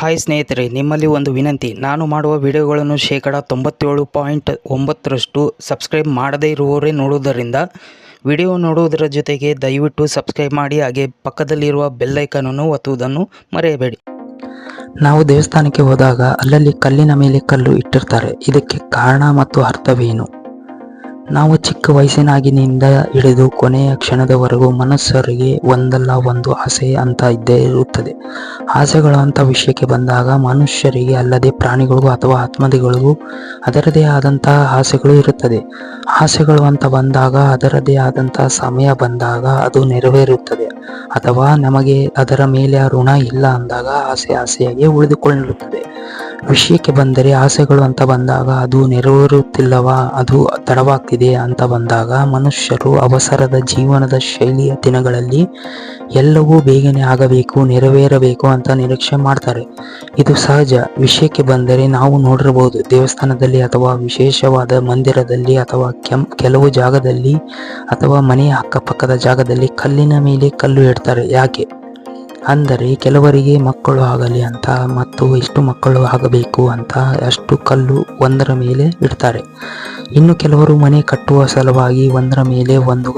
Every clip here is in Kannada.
ಹಾಯ್ ಸ್ನೇಹಿತರೆ, ನಿಮ್ಮಲ್ಲಿ ಒಂದು ವಿನಂತಿ. ನಾನು ಮಾಡುವ ವಿಡಿಯೋಗಳನ್ನು ಶೇಕಡ ತೊಂಬತ್ತೇಳು ಪಾಯಿಂಟ್ ಒಂಬತ್ತರಷ್ಟು ಸಬ್ಸ್ಕ್ರೈಬ್ ಮಾಡದೇ ಇರುವವರೇ ನೋಡುವುದರಿಂದ ವಿಡಿಯೋ ನೋಡುವುದರ ಜೊತೆಗೆ ದಯವಿಟ್ಟು ಸಬ್ಸ್ಕ್ರೈಬ್ ಮಾಡಿ, ಹಾಗೆ ಪಕ್ಕದಲ್ಲಿರುವ ಬೆಲ್ಲೈಕನನ್ನು ಒತ್ತುವುದನ್ನು ಮರೆಯಬೇಡಿ. ನಾವು ದೇವಸ್ಥಾನಕ್ಕೆ ಹೋದಾಗ ಅಲ್ಲಲ್ಲಿ ಕಲ್ಲಿನ ಮೇಲೆ ಕಲ್ಲು ಇಟ್ಟಿರ್ತಾರೆ. ಇದಕ್ಕೆ ಕಾರಣ ಮತ್ತು ಅರ್ಥವೇನು? ನಾವು ಚಿಕ್ಕ ವಯಸ್ಸಿನಾಗಿನಿಂದ ಹಿಡಿದು ಕೊನೆಯ ಕ್ಷಣದವರೆಗೂ ಮನಸ್ಸರಿಗೆ ಒಂದಲ್ಲ ಒಂದು ಆಸೆ ಅಂತ ಇದ್ದೇ ಇರುತ್ತದೆ. ಆಸೆಗಳು ಅಂತ ವಿಷಯಕ್ಕೆ ಬಂದಾಗ ಮನುಷ್ಯರಿಗೆ ಅಲ್ಲದೆ ಪ್ರಾಣಿಗಳಿಗೂ ಅಥವಾ ಆತ್ಮದಿಗಳಿಗೂ ಅದರದೇ ಆದಂತಹ ಆಸೆಗಳು ಇರುತ್ತದೆ. ಆಸೆಗಳು ಅಂತ ಬಂದಾಗ ಅದರದೇ ಆದಂತಹ ಸಮಯ ಬಂದಾಗ ಅದು ನೆರವೇರುತ್ತದೆ. ಅಥವಾ ನಮಗೆ ಅದರ ಮೇಲೆ ಋಣ ಇಲ್ಲ ಅಂದಾಗ ಆಸೆ ಆಸೆಯಾಗಿ ಉಳಿದುಕೊಳ್ಳುತ್ತದೆ. ವಿಷಯಕ್ಕೆ ಬಂದರೆ ಆಸೆಗಳು ಅಂತ ಬಂದಾಗ ಅದು ನೆರವೇರುತ್ತಿಲ್ಲವಾ, ಅದು ತಡವಾಗ್ತಿದೆ ಅಂತ ಬಂದಾಗ ಮನುಷ್ಯರು ಅವಸರದ ಜೀವನದ ಶೈಲಿಯ ದಿನಗಳಲ್ಲಿ ಎಲ್ಲವೂ ಬೇಗನೆ ಆಗಬೇಕು, ನೆರವೇರಬೇಕು ಅಂತ ನಿರೀಕ್ಷೆ ಮಾಡ್ತಾರೆ. ಇದು ಸಹಜ. ವಿಷಯಕ್ಕೆ ಬಂದರೆ ನಾವು ನೋಡಿರಬಹುದು, ದೇವಸ್ಥಾನದಲ್ಲಿ ಅಥವಾ ವಿಶೇಷವಾದ ಮಂದಿರದಲ್ಲಿ ಅಥವಾ ಕೆಂ, ಕೆಲವು ಜಾಗದಲ್ಲಿ ಅಥವಾ ಮನೆಯ ಅಕ್ಕಪಕ್ಕದ ಜಾಗದಲ್ಲಿ ಕಲ್ಲಿನ ಮೇಲೆ ಕಲ್ಲು ಇಡ್ತಾರೆ ಯಾಕೆ? ಅಂದರೆ ಕೆಲವರಿಗೆ ಮಕ್ಕಳು ಆಗಲಿ ಅಂತ ಮತ್ತು ಎಷ್ಟು ಮಕ್ಕಳು ಆಗಬೇಕು ಅಂತ ಅಷ್ಟು ಕಲ್ಲು ಒಂದರ ಮೇಲೆ ಇಡ್ತಾರೆ. ಇನ್ನು ಕೆಲವರು ಮನೆ ಕಟ್ಟುವ ಸಲುವಾಗಿ ಒಂದರ ಮೇಲೆ ಒಂದು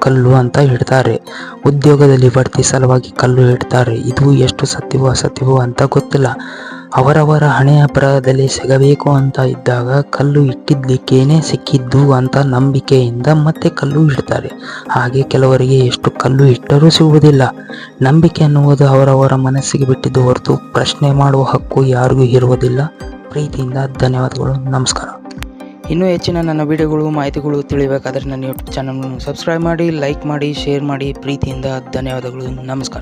ಕಲ್ಲು ಅಂತ ಇಡ್ತಾರೆ. ಉದ್ಯೋಗದಲ್ಲಿ ಬಡ್ತಿ ಸಲುವಾಗಿ ಕಲ್ಲು ಇಡ್ತಾರೆ. ಇದು ಎಷ್ಟು ಸತ್ಯವೋ ಅಸತ್ಯವೋ ಅಂತ ಗೊತ್ತಿಲ್ಲ. ಅವರವರ ಹಣೆಯ ಪ್ರಾಯದಲ್ಲಿ ಸಿಗಬೇಕು ಅಂತ ಇದ್ದಾಗ ಕಲ್ಲು ಇಟ್ಟಿದ್ದಕ್ಕೇನೆ ಸಿಕ್ಕಿದ್ದು ಅಂತ ನಂಬಿಕೆಯಿಂದ ಮತ್ತೆ ಕಲ್ಲು ಇಡ್ತಾರೆ. ಹಾಗೆ ಕೆಲವರಿಗೆ ಎಷ್ಟು ಕಲ್ಲು ಇಟ್ಟರೂ ಸಿಗುವುದಿಲ್ಲ. ನಂಬಿಕೆ ಅನ್ನುವುದು ಅವರವರ ಮನಸ್ಸಿಗೆ ಬಿಟ್ಟಿದ್ದು ಹೊರತು ಪ್ರಶ್ನೆ ಮಾಡುವ ಹಕ್ಕು ಯಾರಿಗೂ ಇರುವುದಿಲ್ಲ. ಪ್ರೀತಿಯಿಂದ ಧನ್ಯವಾದಗಳು. ನಮಸ್ಕಾರ. ಇನ್ನೂ ಹೆಚ್ಚಿನ ನನ್ನ ವಿಡಿಯೋಗಳು, ಮಾಹಿತಿಗಳು ತಿಳಿಬೇಕಾದ್ರೆ ನನ್ನ ಯೂಟ್ಯೂಬ್ ಚಾನಲ್ನ ಸಬ್ಸ್ಕ್ರೈಬ್ ಮಾಡಿ ಲೈಕ್ ಮಾಡಿ ಶೇರ್ ಮಾಡಿ. ಪ್ರೀತಿಯಿಂದ ಧನ್ಯವಾದಗಳು. ನಮಸ್ಕಾರ.